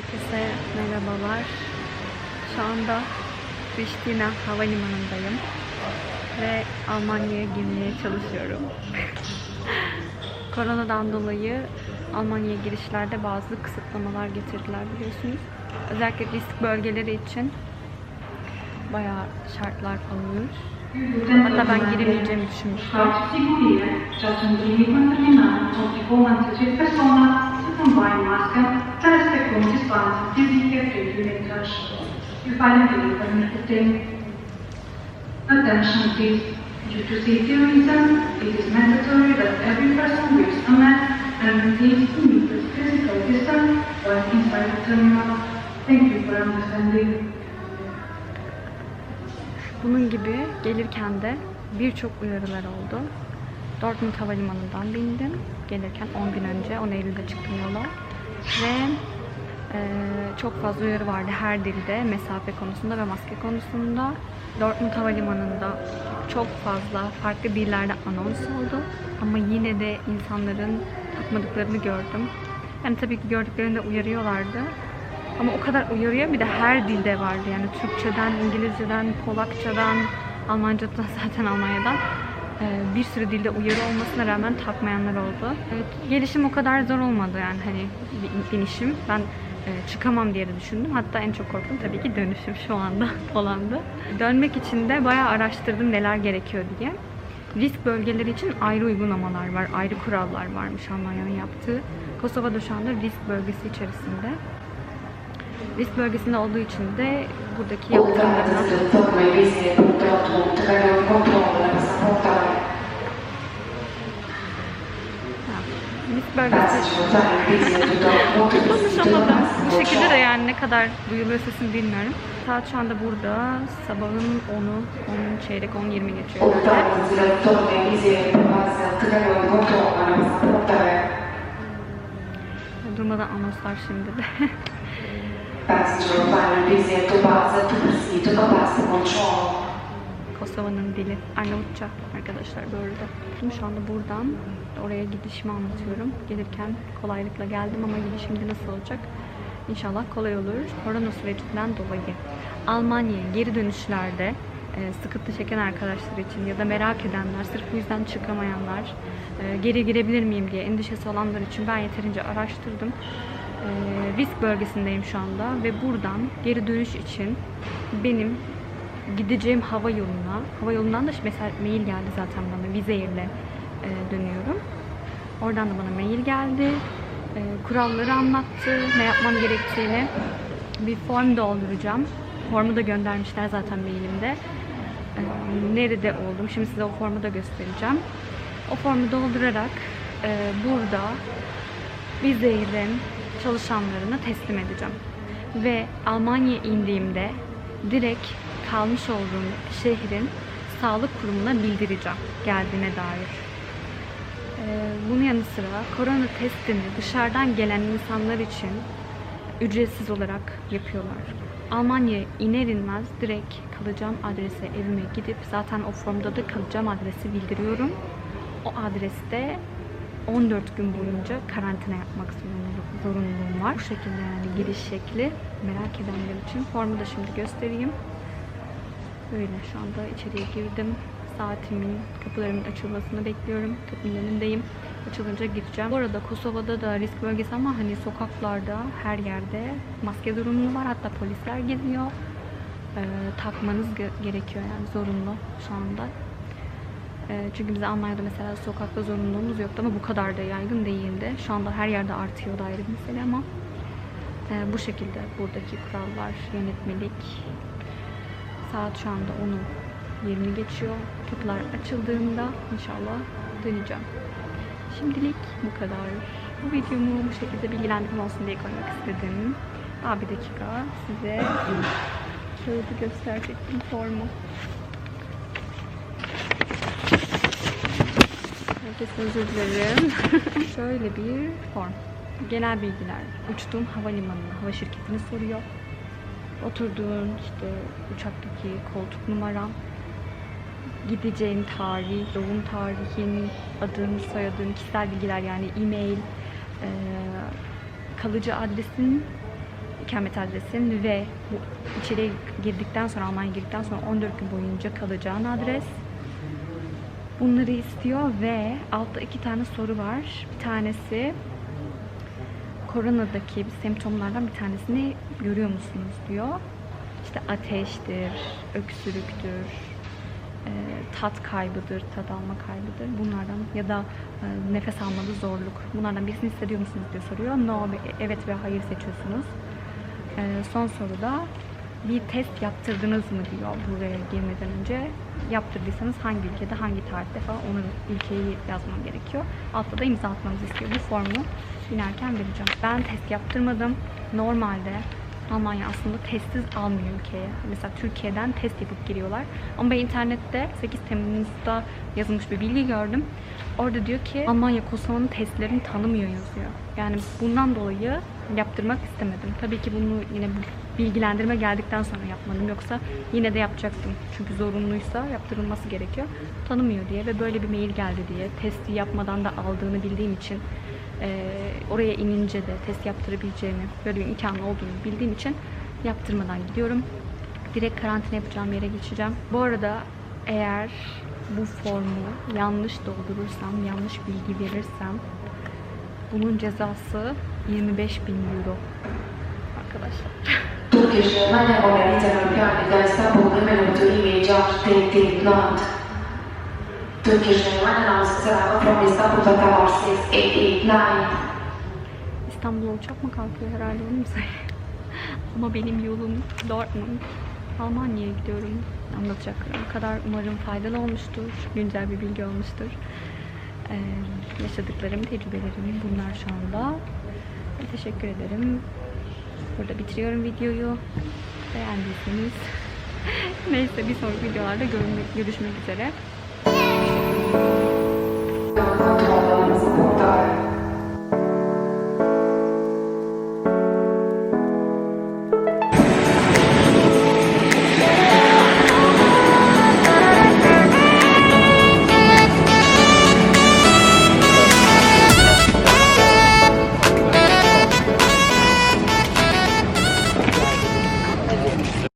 Herkese merhabalar. Şu anda Pristina Havalimanı'ndayım. Ve Almanya'ya girmeye çalışıyorum. Koronadan dolayı Almanya'ya girişlerde bazı kısıtlamalar getirdiler biliyorsunuz. Özellikle risk bölgeleri için bayağı şartlar alıyor. Hatta ben giremeyeceğimi düşünmüştüm. Finally permitting. Attention please. Due to safety reasons, it is mandatory that every person wears a mask and maintains two meters physical distance while inside the terminal. Thank you for understanding. Bunun gibi gelirken de birçok uyarılar oldu. Dortmund Havalimanı'ndan bindim. Gelirken 10 gün önce 10 Eylül'de çıktım yola. Ve çok fazla uyarı vardı her dilde mesafe konusunda ve maske konusunda. Dortmund Havalimanı'nda çok fazla farklı dillerde anons oldu. Ama yine de insanların takmadıklarını gördüm. Yani tabii ki gördüklerinde uyarıyorlardı. Ama o kadar uyarıyor bir de her dilde vardı yani Türkçeden, İngilizceden, Polakçadan, Almancadan zaten Almanya'dan Ee, bir sürü dilde uyarı olmasına rağmen takmayanlar oldu. Evet, gelişim o kadar zor olmadı yani hani bi- binişim. Ben e, çıkamam diye de düşündüm. Hatta en çok korktuğum tabii ki dönüşüm şu anda falandı. Dönmek için de bayağı araştırdım neler gerekiyor diye. Risk bölgeleri için ayrı uygulamalar var, ayrı kurallar varmış Almanya'nın yaptığı. Kosova'da şu anda risk bölgesi içerisinde. Risk bölgesinde olduğu için de buradaki yaptırımlarına Dortmund, konuşamadım. Bu şekilde de yani ne kadar duyuluyor sesim bilmiyorum. Saat şu anda burada. Sabahın 10'u, 10 çeyrek 10 20 geçiyor. Durmadan anonslar şimdi de. Kosova'nın dili. Arnavutça arkadaşlar bu arada. Şimdi şu anda buradan oraya gidişimi anlatıyorum. Gelirken kolaylıkla geldim ama gidişimde nasıl olacak? İnşallah kolay olur. Korona sürecinden dolayı Almanya'ya geri dönüşlerde e, sıkıntı çeken arkadaşlar için ya da merak edenler, sırf bu yüzden çıkamayanlar, e, geri girebilir miyim diye endişesi olanlar için ben yeterince araştırdım. E, risk bölgesindeyim şu anda ve buradan geri dönüş için benim gideceğim hava yoluna, hava yolundan da mesela mail geldi zaten bana Vizeyr'le e, dönüyorum. Oradan da bana mail geldi. E, kuralları anlattı, ne yapmam gerektiğini. Bir form dolduracağım. Formu da göndermişler zaten mailimde. E, nerede oldum? Şimdi size o formu da göstereceğim. O formu doldurarak e, burada Vizeyr'in çalışanlarına teslim edeceğim. Ve Almanya'ya indiğimde direkt kalmış olduğum şehrin sağlık kurumuna bildireceğim geldiğine dair. Ee, bunun yanı sıra korona testini dışarıdan gelen insanlar için ücretsiz olarak yapıyorlar. Almanya'ya iner inmez direkt kalacağım adrese evime gidip zaten o formda da kalacağım adresi bildiriyorum. O adreste 14 gün boyunca karantina yapmak zorunlu- zorunluluğum var. Bu şekilde yani giriş şekli merak edenler için formu da şimdi göstereyim. Böyle şu anda içeriye girdim. Saatimin, kapılarımın açılmasını bekliyorum. Kapının önündeyim. Açılınca gireceğim. Bu arada Kosova'da da risk bölgesi ama hani sokaklarda her yerde maske zorunluluğu var. Hatta polisler geziyor. Ee, takmanız ge- gerekiyor yani zorunlu şu anda. Ee, çünkü bize Almanya'da mesela sokakta zorunluluğumuz yoktu ama bu kadar da yaygın değildi. Şu anda her yerde artıyor da mesele ama e, bu şekilde buradaki kurallar, yönetmelik, Saat şu anda 10'u 20 geçiyor. Kapılar açıldığında inşallah döneceğim. Şimdilik bu kadar. Bu videomu bu şekilde bilgilendirme olsun diye koymak istedim. Daha bir dakika size kağıdı gösterecektim formu. Herkese özür dilerim. Şöyle bir form. Genel bilgiler. Uçtuğum havalimanını, hava şirketini soruyor oturduğun işte uçaktaki koltuk numaran, gideceğin tarih, doğum tarihin, adın, soyadın, kişisel bilgiler yani e-mail, eee, kalıcı adresin ikamet adresin ve bu içeriye girdikten sonra Almanya'ya girdikten sonra 14 gün boyunca kalacağın adres. Bunları istiyor ve altta iki tane soru var. Bir tanesi koronadaki semptomlardan bir tanesini görüyor musunuz diyor. İşte ateştir, öksürüktür, e, tat kaybıdır, tat alma kaybıdır. Bunlardan ya da e, nefes almada zorluk. Bunlardan birisini hissediyor musunuz diye soruyor. No, ve- evet ve hayır seçiyorsunuz. E, son soruda bir test yaptırdınız mı diyor buraya girmeden önce. Yaptırdıysanız hangi ülkede, hangi tarihte falan onun ülkeyi yazman gerekiyor. Altta da imza atmanızı istiyor. Bu formu binerken vereceğim. Ben test yaptırmadım. Normalde Almanya aslında testsiz almıyor ülkeye. Mesela Türkiye'den test yapıp giriyorlar. Ama ben internette 8 Temmuz'da yazılmış bir bilgi gördüm. Orada diyor ki Almanya Kosova'nın testlerini tanımıyor yazıyor. Yani bundan dolayı yaptırmak istemedim. Tabii ki bunu yine bilgilendirme geldikten sonra yapmadım. Yoksa yine de yapacaktım. Çünkü zorunluysa yaptırılması gerekiyor. Tanımıyor diye ve böyle bir mail geldi diye testi yapmadan da aldığını bildiğim için eee, oraya inince de test yaptırabileceğimi, böyle bir imkanı olduğunu bildiğim için yaptırmadan gidiyorum. Direkt karantina yapacağım yere geçeceğim. Bu arada eğer bu formu yanlış doldurursam, yanlış bilgi verirsem bunun cezası 25 bin euro. Arkadaşlar. Turkish Mane organizzano il piano da Istanbul benvenuto image of the Blond. Turkish Mane announced travel from Istanbul to Tower 6889. İstanbul'a uçak mı kalkıyor herhalde onu mu? Ama benim yolum Dortmund. Almanya'ya gidiyorum. Anlatacaklarım kadar umarım faydalı olmuştur. Güncel bir bilgi olmuştur. Ee, yaşadıklarım, tecrübelerim bunlar şu anda. Teşekkür ederim. Burada bitiriyorum videoyu. Beğendiyseniz. Neyse bir sonraki videolarda görüşmek üzere.